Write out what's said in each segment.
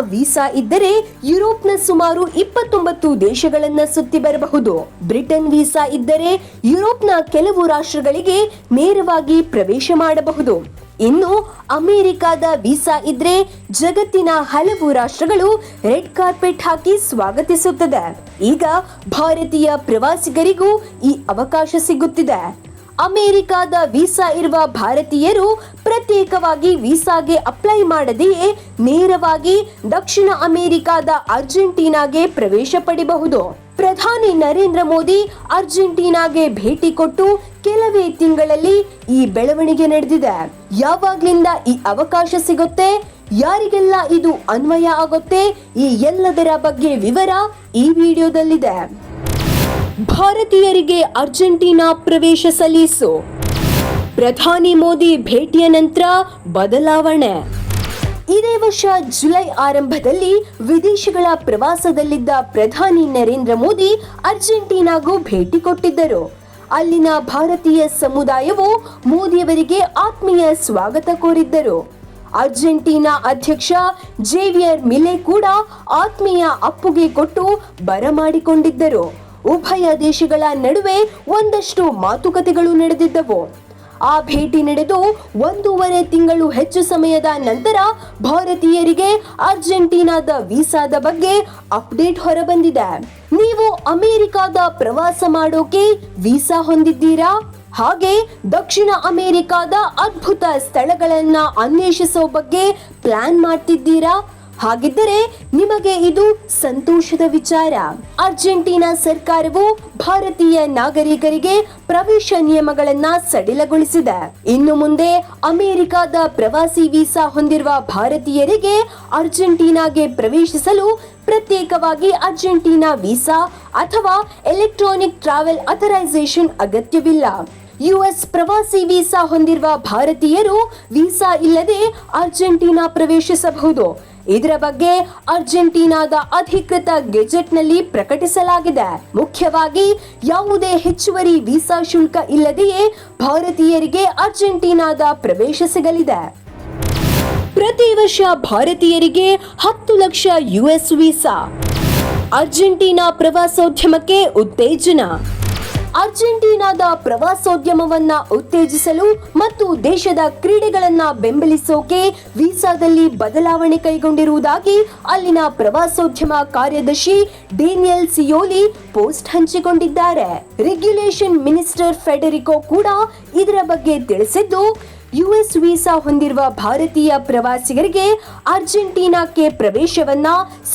Visa ಇದ್ದರೆ ಯುರೋಪ್ನ ಸುಮಾರು ಇಪ್ಪತ್ತೊಂಬತ್ತು ದೇಶಗಳನ್ನ ಸುತ್ತಿ ಬರಬಹುದು. ಬ್ರಿಟನ್ ವೀಸಾ ಇದ್ದರೆ ಯುರೋಪ್ನ ಕೆಲವು ರಾಷ್ಟ್ರಗಳಿಗೆ ನೇರವಾಗಿ ಪ್ರವೇಶ ಮಾಡಬಹುದು. ಇನ್ನು ಅಮೆರಿಕದ ವೀಸಾ ಇದ್ರೆ ಜಗತ್ತಿನ ಹಲವು ರಾಷ್ಟ್ರಗಳು ರೆಡ್ ಕಾರ್ಪೆಟ್ ಹಾಕಿ ಸ್ವಾಗತಿಸುತ್ತದೆ. ಈಗ ಭಾರತೀಯ ಪ್ರವಾಸಿಗರಿಗೂ ಈ ಅವಕಾಶ ಸಿಗುತ್ತಿದೆ. ಅಮೆರಿಕದ ವೀಸಾ ಇರುವ ಭಾರತೀಯರು ಪ್ರತ್ಯೇಕವಾಗಿ ವೀಸಾಗೆ ಅಪ್ಲೈ ಮಾಡದೆಯೇ ನೇರವಾಗಿ ದಕ್ಷಿಣ ಅಮೆರಿಕದ ಅರ್ಜೆಂಟೀನಾಗೆ ಪ್ರವೇಶ ಪಡೆಯಬಹುದು ಪ್ರಧಾನಿ ನರೇಂದ್ರ ಮೋದಿ ಅರ್ಜೆಂಟೀನಾಗೆ ಭೇಟಿ ಕೊಟ್ಟು ಕೆಲವೇ ತಿಂಗಳಲ್ಲಿ ಈ ಬೆಳವಣಿಗೆ ನಡೆದಿದೆ. ಯಾವಾಗ್ಲಿಂದ ಈ ಅವಕಾಶ ಸಿಗುತ್ತೆ? ಯಾರಿಗೆಲ್ಲ ಇದು ಅನ್ವಯ ಆಗುತ್ತೆ? ಈ ಎಲ್ಲದರ ಬಗ್ಗೆ ವಿವರ ಈ ವಿಡಿಯೋದಲ್ಲಿದೆ. ಭಾರತೀಯರಿಗೆ ಅರ್ಜೆಂಟೀನಾ ಪ್ರವೇಶ ಸಲ್ಲಿಸು. ಪ್ರಧಾನಿ ಮೋದಿ ಭೇಟಿಯ ನಂತರ ಬದಲಾವಣೆ. ಇದೇ ವರ್ಷ ಜುಲೈ ಆರಂಭದಲ್ಲಿ ವಿದೇಶಗಳ ಪ್ರವಾಸದಲ್ಲಿದ್ದ ಪ್ರಧಾನಿ ನರೇಂದ್ರ ಮೋದಿ ಅರ್ಜೆಂಟೀನಾಗೂ ಭೇಟಿ ಕೊಟ್ಟಿದ್ದರು. ಅಲ್ಲಿನ ಭಾರತೀಯ ಸಮುದಾಯವು ಮೋದಿಯವರಿಗೆ ಆತ್ಮೀಯ ಸ್ವಾಗತ ಕೋರಿದ್ದರು. ಅರ್ಜೆಂಟೀನಾ ಅಧ್ಯಕ್ಷ ಜೇವಿಯರ್ ಮಿಲೆ ಕೂಡ ಆತ್ಮೀಯ ಅಪ್ಪುಗೆ ಕೊಟ್ಟು ಬರಮಾಡಿಕೊಂಡಿದ್ದರು. ಉಭಯ ದೇಶಗಳ ನಡುವೆ ಒಂದಷ್ಟು ಮಾತುಕತೆಗಳು ನಡೆದಿದ್ದವು. ಆ ಭೇಟಿ ನಡೆದು ಒಂದೂವರೆ ತಿಂಗಳು ಹೆಚ್ಚು ಸಮಯದ ನಂತರ ಭಾರತೀಯರಿಗೆ ಅರ್ಜೆಂಟೀನಾದ ವೀಸಾದ ಬಗ್ಗೆ ಅಪ್ಡೇಟ್ ಹೊರಬಂದಿದೆ. ನೀವು ಅಮೆರಿಕಾದ ಪ್ರವಾಸ ಮಾಡೋಕೆ ವೀಸಾ ಹೊಂದಿದ್ದೀರಾ? ಹಾಗೆ ದಕ್ಷಿಣ ಅಮೆರಿಕಾದ ಅದ್ಭುತ ಸ್ಥಳಗಳನ್ನ ಅನ್ವೇಷಿಸೋ ಬಗ್ಗೆ ಪ್ಲಾನ್ ಮಾಡ್ತಿದ್ದೀರಾ? ಹಾಗಿದ್ದರೆ ನಿಮಗೆ ಇದು ಸಂತೋಷದ ವಿಚಾರ. ಅರ್ಜೆಂಟೀನಾ ಸರ್ಕಾರವು ಭಾರತೀಯ ನಾಗರಿಕರಿಗೆ ಪ್ರವೇಶ ನಿಯಮಗಳನ್ನ ಸಡಿಲಗೊಳಿಸಿದೆ. ಇನ್ನು ಮುಂದೆ ಅಮೆರಿಕದ ಪ್ರವಾಸಿ ವೀಸಾ ಹೊಂದಿರುವ ಭಾರತೀಯರಿಗೆ ಅರ್ಜೆಂಟೀನಾಗೆ ಪ್ರವೇಶಿಸಲು ಪ್ರತ್ಯೇಕವಾಗಿ ಅರ್ಜೆಂಟೀನಾ ವೀಸಾ ಅಥವಾ ಎಲೆಕ್ಟ್ರಾನಿಕ್ ಟ್ರಾವೆಲ್ ಅಥರೈಸೇಷನ್ ಅಗತ್ಯವಿಲ್ಲ. ಯುಎಸ್ ಪ್ರವಾಸಿ ವೀಸಾ ಹೊಂದಿರುವ ಭಾರತೀಯರು ವೀಸಾ ಇಲ್ಲದೆ ಅರ್ಜೆಂಟೀನಾ ಪ್ರವೇಶಿಸಬಹುದು. ಇದರ ಬಗ್ಗೆ ಅರ್ಜೆಂಟೀನಾದ ಅಧಿಕೃತ ಗೆಜೆಟ್ನಲ್ಲಿ ಪ್ರಕಟಿಸಲಾಗಿದೆ. ಮುಖ್ಯವಾಗಿ ಯಾವುದೇ ಹೆಚ್ಚುವರಿ ವೀಸಾ ಶುಲ್ಕ ಇಲ್ಲದೆಯೇ ಭಾರತೀಯರಿಗೆ ಅರ್ಜೆಂಟೀನಾದ ಪ್ರವೇಶ ಸಿಗಲಿದೆ. ಪ್ರತಿ ವರ್ಷ ಭಾರತೀಯರಿಗೆ ಹತ್ತು ಲಕ್ಷ ಯುಎಸ್ ವೀಸಾ. ಅರ್ಜೆಂಟೀನಾ ಪ್ರವಾಸೋದ್ಯಮಕ್ಕೆ ಉತ್ತೇಜನ. ಅರ್ಜೆಂಟೀನಾದ ಪ್ರವಾಸೋದ್ಯಮವನ್ನ ಉತ್ತೇಜಿಸಲು ಮತ್ತು ದೇಶದ ಕ್ರೀಡೆಗಳನ್ನ ಬೆಂಬಲಿಸೋಕೆ ವೀಸಾದಲ್ಲಿ ಬದಲಾವಣೆ ಕೈಗೊಂಡಿರುವುದಾಗಿ ಅಲ್ಲಿನ ಪ್ರವಾಸೋದ್ಯಮ ಕಾರ್ಯದರ್ಶಿ ಡೇನಿಯಲ್ ಸಿಯೋಲಿ ಪೋಸ್ಟ್ ಹಂಚಿಕೊಂಡಿದ್ದಾರೆ. ರೆಗ್ಯುಲೇಷನ್ ಮಿನಿಸ್ಟರ್ ಫೆಡರಿಕೋ ಕೂಡ ಇದರ ಬಗ್ಗೆ ತಿಳಿಸಿದ್ದು ಯುಎಸ್ ವೀಸಾ ಹೊಂದಿರುವ ಭಾರತೀಯ ಪ್ರವಾಸಿಗರಿಗೆ ಅರ್ಜೆಂಟೀನಾಕ್ಕೆ ಪ್ರವೇಶವನ್ನ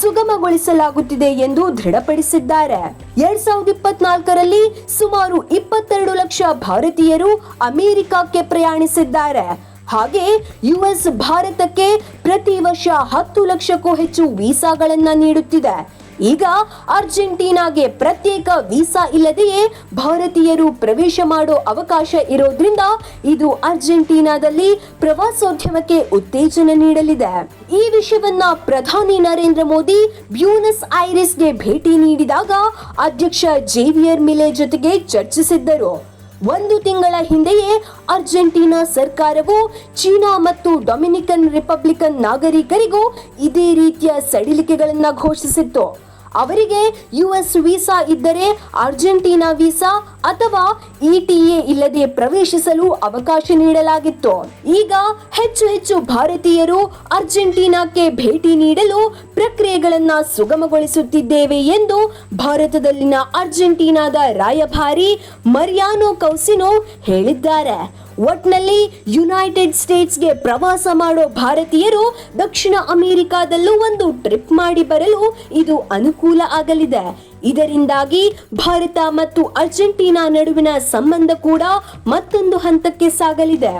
ಸುಗಮಗೊಳಿಸಲಾಗುತ್ತಿದೆ ಎಂದು ದೃಢಪಡಿಸಿದ್ದಾರೆ. ಎರಡ್ ಸಾವಿರದ ಇಪ್ಪತ್ನಾಲ್ಕರಲ್ಲಿ ಸುಮಾರು ಇಪ್ಪತ್ತೆರಡು ಲಕ್ಷ ಭಾರತೀಯರು ಅಮೆರಿಕಕ್ಕೆ ಪ್ರಯಾಣಿಸಿದ್ದಾರೆ. ಹಾಗೆ ಯುಎಸ್, ಭಾರತಕ್ಕೆ ಪ್ರತಿ ವರ್ಷ ಹತ್ತು ಲಕ್ಷಕ್ಕೂ ಹೆಚ್ಚು ವೀಸಾಗಳನ್ನ ನೀಡುತ್ತಿದೆ. ಈಗ ಅರ್ಜೆಂಟೀನಾಗೆ ಪ್ರತ್ಯೇಕ ವೀಸಾ ಇಲ್ಲದೆಯೇ ಭಾರತೀಯರು ಪ್ರವೇಶ ಮಾಡೋ ಅವಕಾಶ ಇರೋದ್ರಿಂದ ಇದು ಅರ್ಜೆಂಟೀನಾದಲ್ಲಿ ಪ್ರವಾಸೋದ್ಯಮಕ್ಕೆ ಉತ್ತೇಜನ ನೀಡಲಿದೆ. ಈ ವಿಷಯವನ್ನ ಪ್ರಧಾನಿ ನರೇಂದ್ರ ಮೋದಿ ಬ್ಯೂನಸ್ ಐರಿಸ್ಗೆ ಭೇಟಿ ನೀಡಿದಾಗ ಅಧ್ಯಕ್ಷ ಜೇವಿಯರ್ ಮಿಲೆ ಜೊತೆಗೆ ಚರ್ಚಿಸಿದ್ದರು. ಒಂದು ತಿಂಗಳ ಹಿಂದೆಯೇ ಅರ್ಜೆಂಟೀನಾ ಸರ್ಕಾರವು ಚೀನಾ ಮತ್ತು ಡೊಮಿನಿಕನ್ ರಿಪಬ್ಲಿಕನ್ ನಾಗರಿಕರಿಗೂ ಇದೇ ರೀತಿಯ ಸಡಿಲಿಕೆಗಳನ್ನು ಘೋಷಿಸಿತ್ತು. ಅವರಿಗೆ ಯುಎಸ್ ವೀಸಾ ಇದ್ದರೆ ಅರ್ಜೆಂಟೀನಾ ವೀಸಾ ಅಥವಾ ಇಟಿಎ ಇಲ್ಲದೆ ಪ್ರವೇಶಿಸಲು ಅವಕಾಶ ನೀಡಲಾಗಿತ್ತು. ಈಗ ಹೆಚ್ಚು ಹೆಚ್ಚು ಭಾರತೀಯರು ಅರ್ಜೆಂಟೀನಾಕ್ಕೆ ಭೇಟಿ ನೀಡಲು ಪ್ರಕ್ರಿಯೆಗಳನ್ನು ಸುಗಮಗೊಳಿಸುತ್ತಿದ್ದೇವೆ ಎಂದು ಭಾರತದಲ್ಲಿನ ಅರ್ಜೆಂಟೀನಾದ ರಾಯಭಾರಿ ಮರಿಯಾನೋ ಕೌಸಿನೋ ಹೇಳಿದ್ದಾರೆ. ಒಟ್ನಲ್ಲಿ ಯುನೈಟೆಡ್ ಸ್ಟೇಟ್ಸ್ಗೆ ಪ್ರವಾಸ ಮಾಡೋ ಭಾರತೀಯರು ದಕ್ಷಿಣ ಅಮೆರಿಕಾದಲ್ಲೂ ಒಂದು ಟ್ರಿಪ್ ಮಾಡಿ ಬರಲು ಇದು ಅನುಕೂಲ ಆಗಲಿದೆ. ಇದರಿಂದಾಗಿ ಭಾರತ ಮತ್ತು ಅರ್ಜೆಂಟೀನಾ ನಡುವಿನ ಸಂಬಂಧ ಕೂಡ ಮತ್ತೊಂದು ಹಂತಕ್ಕೆ ಸಾಗಲಿದೆ.